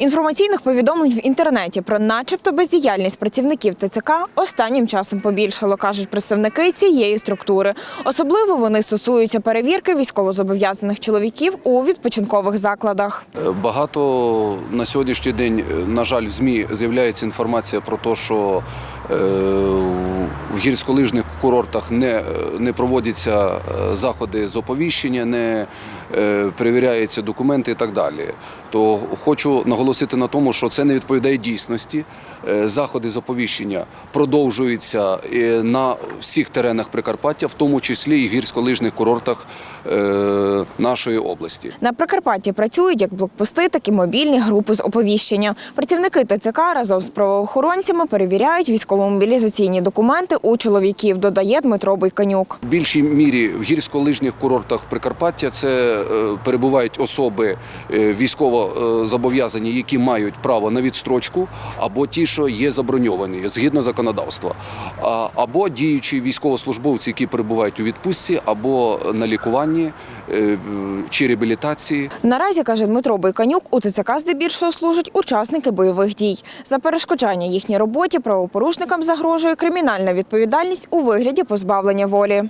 Інформаційних повідомлень в інтернеті про начебто бездіяльність працівників ТЦК останнім часом побільшало, кажуть представники цієї структури. Особливо вони стосуються перевірки військовозобов'язаних чоловіків у відпочинкових закладах. Багато на сьогоднішній день, е, на жаль, в ЗМІ з'являється інформація про те, що е, в гірськолижних курортах не, е, не проводяться е, заходи з оповіщення, не е, перевіряються документи і так далі. То хочу наголосити на тому, що це не відповідає дійсності. Заходи з оповіщення продовжуються на всіх теренах Прикарпаття, в тому числі і гірськолижних курортах нашої області. На Прикарпатті працюють як блокпости, так і мобільні групи з оповіщення. Працівники ТЦК разом з правоохоронцями перевіряють військово-мобілізаційні документи у чоловіків, додає Дмитро Бойканюк. В більшій мірі в гірськолижних курортах Прикарпаття це е, перебувають особи е, військово е, зобов'язані, які мають право на відстрочку, або ті, що є заброньовані згідно законодавства, або діючі військовослужбовці, які перебувають у відпустці, або на лікуванні чи реабілітації. Наразі, каже Дмитро Бойканюк, у ТЦК здебільшого служать учасники бойових дій. За перешкоджання їхній роботі правопорушникам загрожує кримінальна відповідальність у вигляді позбавлення волі.